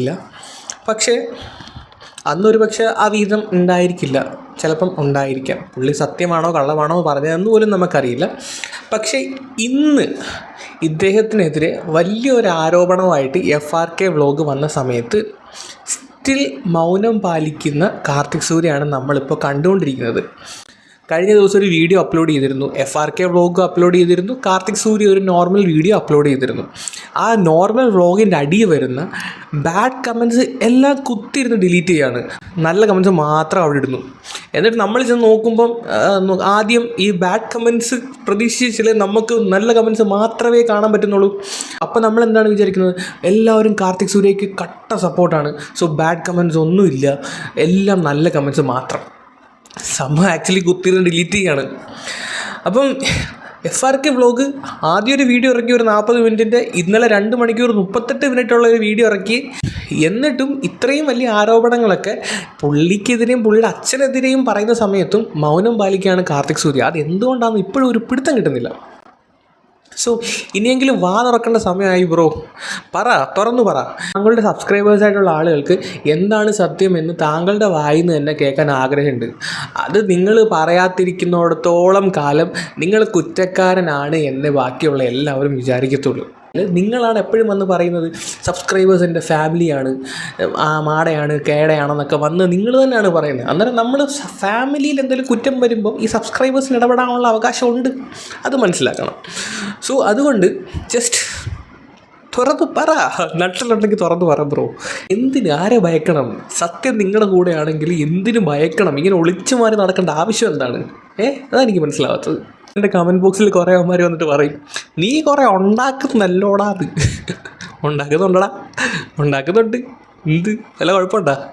ഇല്ല. പക്ഷേ അന്നൊരു പക്ഷേ ആ വീതം ഉണ്ടായിരിക്കില്ല. ചിലപ്പം ഉണ്ടായിരിക്കാം. പുള്ളി സത്യമാണോ കള്ളമാണോ പറഞ്ഞതെന്ന് പോലും നമുക്കറിയില്ല. പക്ഷേ ഇന്ന് ഇദ്ദേഹത്തിനെതിരെ വലിയൊരു ആരോപണമായിട്ട് എഫ് ആർ കെ വ്ലോഗ് വന്ന സമയത്ത് സ്റ്റിൽ മൗനം പാലിക്കുന്ന കാർത്തിക് സൂര്യയാണ് നമ്മളിപ്പോൾ കണ്ടുകൊണ്ടിരിക്കുന്നത്. കഴിഞ്ഞ ദിവസം ഒരു വീഡിയോ അപ്ലോഡ് ചെയ്തിരുന്നു. F R K vlog upload ചെയ്തിരുന്നു. കാർത്തിക് സൂര്യ ഒരു നോർമൽ വീഡിയോ അപ്ലോഡ് ചെയ്തിരുന്നു. ആ നോർമൽ വ്ളോഗിന്റെ അടിയിൽ വരുന്ന ബാഡ് കമൻസ് എല്ലാം കുത്തിയിരുന്ന് ഡിലീറ്റ് ചെയ്യാണ്. നല്ല കമൻസ് മാത്രം അവിടെ ഇടുന്നു. എന്നിട്ട് നമ്മൾ ചെന്ന് നോക്കുമ്പം ആദ്യം ഈ ബാഡ് കമൻസ് പ്രതീക്ഷിച്ചില്ല നമുക്ക് നല്ല കമൻസ് മാത്രമേ കാണാൻ പറ്റുന്നുള്ളൂ. അപ്പോൾ നമ്മൾ എന്താണ് വിചാരിക്കുന്നത്? എല്ലാവരും കാർത്തിക് സൂര്യയ്ക്ക് കട്ട സപ്പോർട്ടാണ് സോ ബാഡ് കമൻസ് ഒന്നുമില്ല എല്ലാം നല്ല കമൻസ് മാത്രം. സംഭവം ആക്ച്വലി കുത്തിയിരുന്ന് ഡിലീറ്റ് ചെയ്യാണ്. അപ്പം എഫ് ആർ കെ വ്ളോഗ് ആദ്യം ഒരു വീഡിയോ ഇറക്കി ഒരു നാൽപ്പത് മിനിറ്റിന്റെ ഇന്നലെ രണ്ട് മണിക്കൂർ മുപ്പത്തെട്ട് മിനിറ്റുള്ള ഒരു വീഡിയോ ഇറക്കി. എന്നിട്ടും ഇത്രയും വലിയ ആരോപണങ്ങളൊക്കെ പുള്ളിക്കെതിരെയും പുള്ളിയുടെ അച്ഛനെതിരെയും പറയുന്ന സമയത്തും മൗനം പാലിക്കുകയാണ് കാർത്തിക് സൂര്യ. അത് എന്തുകൊണ്ടാണെന്ന് ഇപ്പോഴും ഒരു പിടുത്തം കിട്ടുന്നില്ല. സോ ഇനിയെങ്കിലും വാ തുറക്കേണ്ട സമയമായി ബ്രോ. പറ തുറന്നു പറ. താങ്കളുടെ സബ്സ്ക്രൈബേഴ്സ് ആയിട്ടുള്ള ആളുകൾക്ക് എന്താണ് സത്യം എന്ന് താങ്കളുടെ വായിൽ നിന്ന് തന്നെ കേൾക്കാൻ ആഗ്രഹമുണ്ട്. അത് നിങ്ങൾ പറയാതിരിക്കുന്നിടത്തോളം കാലം നിങ്ങൾ കുറ്റക്കാരനാണ് എന്ന് ബാക്കിയുള്ള എല്ലാവരും വിചാരിക്കത്തുള്ളൂ. നിങ്ങളാണ് എപ്പോഴും വന്ന് പറയുന്നത് സബ്സ്ക്രൈബേഴ്സ് എന്റെ ഫാമിലിയാണ് ആ മാടയാണ് കേടയാണെന്നൊക്കെ വന്ന് നിങ്ങൾ തന്നെയാണ് പറയുന്നത്. അന്നേരം നമ്മൾ ഫാമിലിയിൽ എന്തെങ്കിലും കുറ്റം വരുമ്പോൾ ഈ സബ്സ്ക്രൈബേഴ്സിന് ഇടപെടാനുള്ള അവകാശമുണ്ട്. അത് മനസ്സിലാക്കണം. സോ അതുകൊണ്ട് ജസ്റ്റ് തുറന്ന് പറ. നട്ടിലുണ്ടെങ്കിൽ തുറന്ന് പറ ബ്രോ എന്തിന് ആരെ ഭയക്കണം? സത്യം നിങ്ങളുടെ കൂടെയാണെങ്കിൽ എന്തിനു ഭയക്കണം? ഇങ്ങനെ ഒളിച്ചു മാറി നടക്കേണ്ട ആവശ്യം എന്താണ്? ഏ? അതാണ് എനിക്ക് മനസ്സിലാവാത്തത്. എന്റെ കമന്റ് ബോക്സിൽ കുറേ അമ്മമാർ വന്നിട്ട് പറയും നീ കുറേ ഉണ്ടാക്കുന്നല്ലോടാ അത് ഉണ്ടാക്കുന്നുണ്ടടാ. ഉണ്ടാക്കുന്നുണ്ട്. എന്ത്? വല്ല കുഴപ്പമുണ്ടാ?